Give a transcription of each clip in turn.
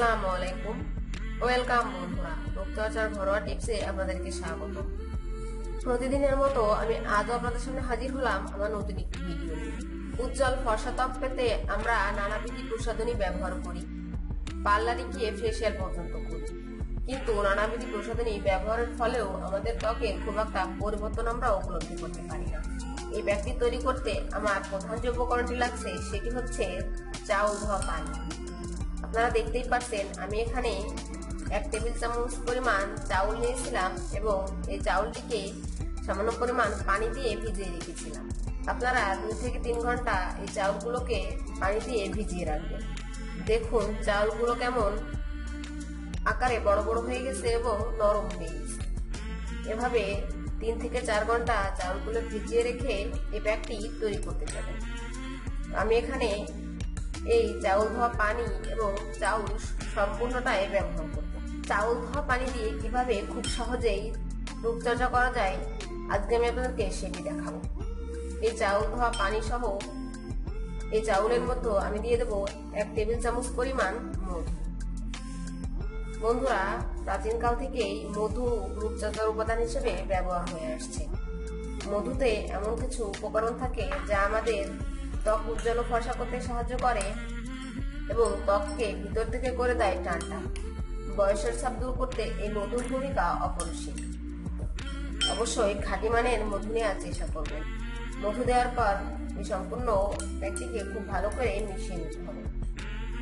আসসালামু আলাইকুম ওয়েলকাম বন্ধুরা। রূপচর্চার ঘরোয়া টিপসে আপনাদেরকে স্বাগত। প্রতিদিনের মতো আমি আজও আপনাদের সামনে হাজির হলাম আমার নতুন একটি ভিডিও উজ্জ্বল ফর্সা ত্বক পেতে আমরা নানাবিধি প্রসাধনী ব্যবহার করি। পার্লারে গিয়ে ফেসিয়াল পর্যন্ত করি। কিন্তু নানাবিধি প্রসাধনী ব্যবহারের ফলেও আমাদের ত্বকে খুব একটা পরিবর্তন আমরা উপলব্ধি করতে পারি না। এই ব্যক্তি তৈরি করতে আমার প্রধান যে উপকরণটি লাগছে, সেটি হচ্ছে চাউল ধোয়া পানি। আপনারা দেখতেই পাচ্ছেন, আমি এখানে এক টেবিল চামচ পরিমাণ চাউল নিয়েছিলাম এবং এই চাউলটিকে সামান্য পরিমাণ পানি দিয়ে ভিজিয়ে রেখেছিলাম। আপনারা দুই থেকে তিন ঘণ্টা এই চাউলগুলোকে পানি দিয়ে ভিজিয়ে রাখবেন। দেখুন, চাউলগুলো কেমন আকারে বড় বড় হয়ে গেছে এবং নরম হয়ে গেছে। এভাবে তিন থেকে চার ঘণ্টা চাউলগুলো ভিজিয়ে রেখে এই ব্যাগটি তৈরি করতে পারেন আমি এখানে এই চাউল ধোয়া পানি এবং চাউল সম্পূর্ণটাই ব্যবহার করব। চাউল ধোয়া পানি দিয়ে কীভাবে খুব সহজেই রূপচর্চা করা যায়, আজকে আমি আপনাদেরকে সেটি দেখাবো। এই চাউল ধোয়া পানি সহ এই চাউলের মধ্যে আমি দিয়ে দেবো এক টেবিল চামচ পরিমাণ মধু। বন্ধুরা, প্রাচীনকাল থেকেই মধু রূপচর্চার উপাদান হিসেবে ব্যবহার হয়ে আসছে। মধুতে এমন কিছু উপকরণ থাকে যা আমাদের ত্বক উজ্জ্বল ও ফর্সা করতে সাহায্য করে এবং ত্বককে ভিতর থেকে করে দেয় টানটা বয়সের ছাপ দূর করতে এই মধুর ভূমিকা অপরিসীম। অবশ্যই খাঁটি মানের মধু নেওয়ার চেষ্টা করবেন। মধু দেওয়ার পর এই সম্পূর্ণ ব্যক্তিকে খুব ভালো করে মিশিয়ে নিতে হবে।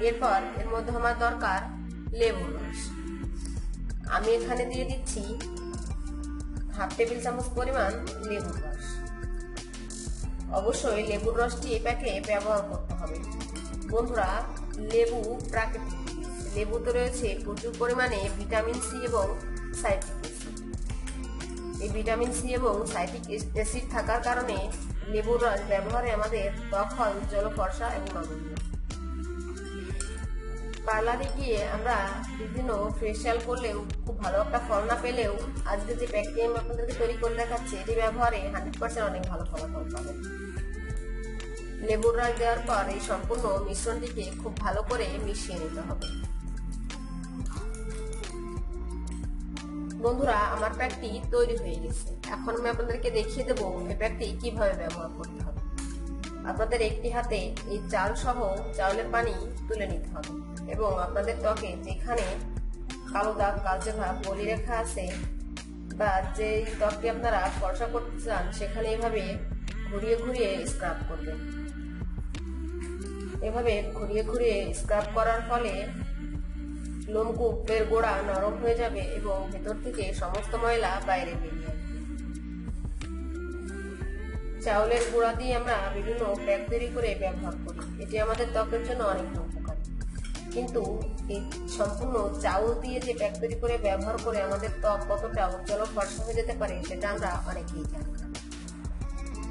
এরপর এর মধ্যে আমার দরকার লেবুর রস। আমি এখানে দিয়ে দিচ্ছি হাফ টেবিল চামচ পরিমাণ লেবুর রস। অবশ্যই লেবুর রসটি এই প্যাকে ব্যবহার করতে হবে। বন্ধুরা, লেবু প্রাকৃতিক। লেবুতে রয়েছে প্রচুর পরিমাণে ভিটামিন সি এবং সাইট্রিক এই ভিটামিন সি এবং সাইট্রিক অ্যাসিড থাকার কারণে লেবুর রস ব্যবহারে আমাদের তখন উজ্জ্বল ফর্সা এবং নমনীয়। পার্লারে গিয়ে আমরা বিভিন্ন ফেসিয়াল করলেও খুব ভালো একটা ফল না পেলেও আজকে যে প্যাকটি আমি আপনাদেরকে তৈরি করে দেখাচ্ছি এটি ব্যবহারে হান্ড্রেড পার্সেন্ট অনেক ভালো ফলাফল পাবেন লেবুর রস দেওয়ার পর এই সম্পূর্ণ মিশ্রণটিকে খুব ভালো করে মিশিয়ে নিতে হবে। বন্ধুরা, আমার প্যাকটি তৈরি হয়ে গেছে। এখন আমি আপনাদেরকে দেখিয়ে দেবো এই প্যাকটি কীভাবে ব্যবহার করতে হবে। আপনাদের একটি হাতে এই চাল সহ চাউলের পানি তুলে নিতে হবে এবং আপনাদের ত্বকে যেখানে কালো দাগ, কালচে ভাব বলি রেখা আছে বা যে ত্বকটি আপনারা ফর্সা করতে চান, সেখানে এভাবে ঘুরিয়ে ঘুরিয়ে স্ক্রাব করবেন। এভাবে ঘুরিয়ে ঘুরিয়ে স্ক্রাব করার ফলে লোমকূপের গোড়া নরম হয়ে যাবে এবং ভেতর থেকে সমস্ত ময়লা বাইরে বেরিয়ে চাউলের গুঁড়া দিয়ে আমরা বিভিন্ন প্যাক তৈরি করে ব্যবহার করি। এটি আমাদের ত্বকের জন্য অনেক উপকারী। কিন্তু এই সম্পূর্ণ চাউল দিয়ে যে প্যাক তৈরি করে ব্যবহার করে আমাদের ত্বক কতটা উজ্জ্বল ফর্সা হয়ে যেতে পারে, সেটা আমরা অনেকেই জানি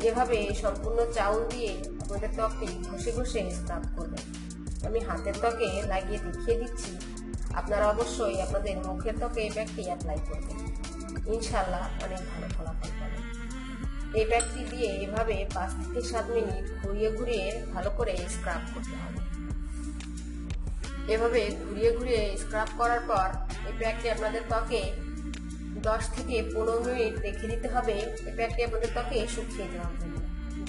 এভাবে সম্পূর্ণ চাউল দিয়ে আমাদের ত্বকটি ঘষে ঘষে স্ক্রাব করবেন। আমি হাতের ত্বকে লাগিয়ে দেখিয়ে দিচ্ছি। আপনারা অবশ্যই আপনাদের মুখের ত্বকে এই প্যাকটি অ্যাপ্লাই করবেন। ইনশাল্লাহ অনেক ভালো ফলাফল পাবেন। এই প্যাকটি দিয়ে এভাবে পাঁচ থেকে সাত মিনিট ঘুরিয়ে ঘুরিয়ে ভালো করে স্ক্রাব করতে হবে। এভাবে ঘুরিয়ে ঘুরিয়ে স্ক্রাব করার পর এই প্যাকটি আপনাদের ত্বকে দশ থেকে পনেরো মিনিট রেখে দিতে হবে। এই প্যাকটি আপনাদের ত্বকে শুকিয়ে দেওয়ার হবে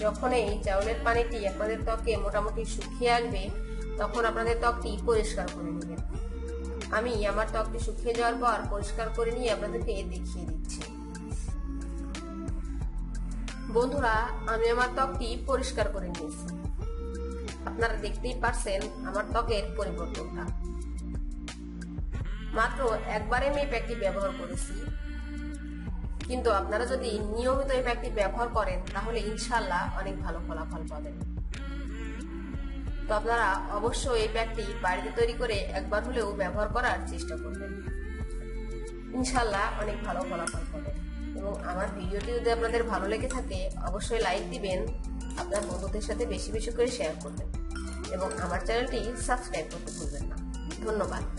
যখন এই চাউলের পানিটি আপনাদের ত্বকে মোটামুটি শুকিয়ে আসবে, তখন আপনাদের ত্বকটি পরিষ্কার করে নেবেন। আমি আমার ত্বকটি শুকিয়ে যাওয়ার পর পরিষ্কার করে নিয়ে আপনাদেরকে দেখিয়ে দিচ্ছি। বন্ধুরা, আমি আমার ত্বকটি পরিষ্কার করে নিয়েছি। আপনারা দেখতেই পারছেন আমার ত্বকের পরিবর্তনটা। মাত্র একবারে আমি এই প্যাকটি ব্যবহার করেছি। কিন্তু আপনারা যদি নিয়মিত এই প্যাকটি ব্যবহার করেন, তাহলে ইনশাল্লাহ অনেক ভালো ফলাফল পাবেন। তো আপনারা অবশ্যই এই প্যাকটি বাড়িতে তৈরি করে একবার হলেও ব্যবহার করার চেষ্টা করবেন। ইনশাল্লাহ অনেক ভালো ফলাফল পাবেন। এবং আমার ভিডিওটি যদি আপনাদের ভালো লেগে থাকে, অবশ্যই লাইক দিবেন, আপনার বন্ধুদের সাথে বেশি বেশি করে শেয়ার করবেন এবং আমার চ্যানেলটি সাবস্ক্রাইব করতে ভুলবেন না। ধন্যবাদ।